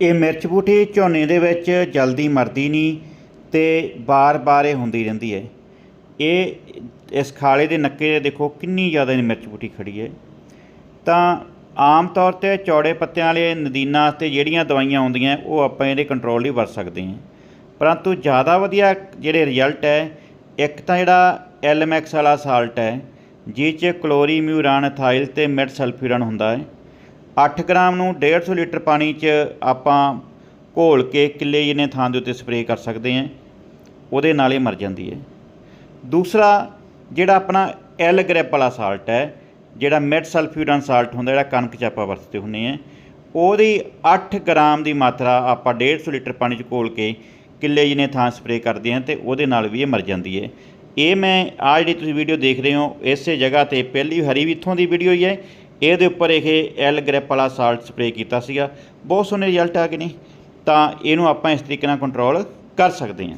ਇਹ ਮਿਰਚ ਬੂਟੀ ਝੋਨੇ ਦੇ ਵਿੱਚ ਜਲਦੀ ਮਰਦੀ ਨਹੀਂ ਤੇ ਬਾਰ-ਬਾਰ ਇਹ ਹੁੰਦੀ ਰਹਿੰਦੀ ਹੈ। ਇਹ ਇਸ ਖਾਲੇ ਦੇ ਨੱਕੇ ਦੇ ਦੇਖੋ ਕਿੰਨੀ ਜ਼ਿਆਦਾ ਇਹ ਮਿਰਚ ਬੂਟੀ ਖੜੀ ਹੈ। ਤਾਂ ਆਮ ਤੌਰ ਤੇ ਚੌੜੇ ਪੱਤਿਆਂ ਵਾਲੇ ਨਦੀਨਾਂ ਵਾਸਤੇ ਜਿਹੜੀਆਂ ਦਵਾਈਆਂ ਆਉਂਦੀਆਂ, ਉਹ ਆਪਾਂ ਇਹਦੇ ਕੰਟਰੋਲ ਲਈ ਵਰਤ ਸਕਦੇ ਹਾਂ। ਪਰੰਤੂ ਜ਼ਿਆਦਾ ਵਧੀਆ ਜਿਹੜੇ ਰਿਜ਼ਲਟ ਹੈ, ਇੱਕ ਤਾਂ ਜਿਹੜਾ ਐਲਐਮਐਕਸ ਵਾਲਾ ਸਾਲਟ ਹੈ ਜਿਹ 'ਚ ਕਲੋਰੀਮਿਊਰਾਨ ਇਥਾਈਲ ਤੇ ਮਿਡ ਸਲਫਿਊਰਨ ਹੁੰਦਾ ਹੈ। 8 ਗ੍ਰਾਮ ਨੂੰ 150 ਲੀਟਰ ਪਾਣੀ 'ਚ ਆਪਾਂ ਘੋਲ ਕੇ ਕਿੱਲੇ ਜਿਹਨੇ ਥਾਂ ਦੇ ਉੱਤੇ ਸਪਰੇਅ ਕਰ ਸਕਦੇ ਹਾਂ, ਉਹਦੇ ਨਾਲ ਇਹ ਮਰ ਜਾਂਦੀ ਹੈ। ਦੂਸਰਾ, ਜਿਹੜਾ ਆਪਣਾ ਐਲ ਗ੍ਰੈਪ ਵਾਲਾ ਸਾਲਟ ਹੈ, ਜਿਹੜਾ ਮਿਡ ਸਲਫਿਊਰਨ ਸਾਲਟ ਹੁੰਦਾ, ਜਿਹੜਾ ਕਣਕ 'ਚ ਆਪਾਂ ਵਰਤਦੇ ਹੁੰਦੇ ਹਾਂ, ਉਹਦੀ 8 ਗ੍ਰਾਮ ਦੀ ਮਾਤਰਾ ਆਪਾਂ 150 ਲੀਟਰ ਪਾਣੀ 'ਚ ਘੋਲ ਕੇ ਕਿੱਲੇ ਜਿਹਨੇ ਥਾਂ ਸਪਰੇਅ ਕਰਦੇ ਹਾਂ ਤੇ ਉਹਦੇ ਨਾਲ ਵੀ ਇਹ ਮਰ ਜਾਂਦੀ ਹੈ। ਇਹ ਮੈਂ ਆ ਜਿਹੜੀ ਤੁਸੀਂ ਵੀਡੀਓ ਦੇਖ ਰਹੇ ਹੋ, ਇਸੇ ਜਗ੍ਹਾ ਤੇ ਪਹਿਲੀ ਹਰੀ ਵੀ ਇੱਥੋਂ ਦੀ ਵੀਡੀਓ ਹੀ ਹੈ ਇਹਦੇ ਉੱਪਰ ਇਹ ਐਲ ਗ੍ਰੈਪ ਵਾਲਾ ਸਾਲਟ ਸਪਰੇਅ ਕੀਤਾ ਸੀਗਾ। ਬਹੁਤ ਸੋਹਣੇ ਰਿਜ਼ਲਟ ਆ ਗਏ ਨੇ। ਤਾਂ ਇਹਨੂੰ ਆਪਾਂ ਇਸ ਤਰੀਕੇ ਨਾਲ ਕੰਟਰੋਲ ਕਰ ਸਕਦੇ ਹਾਂ।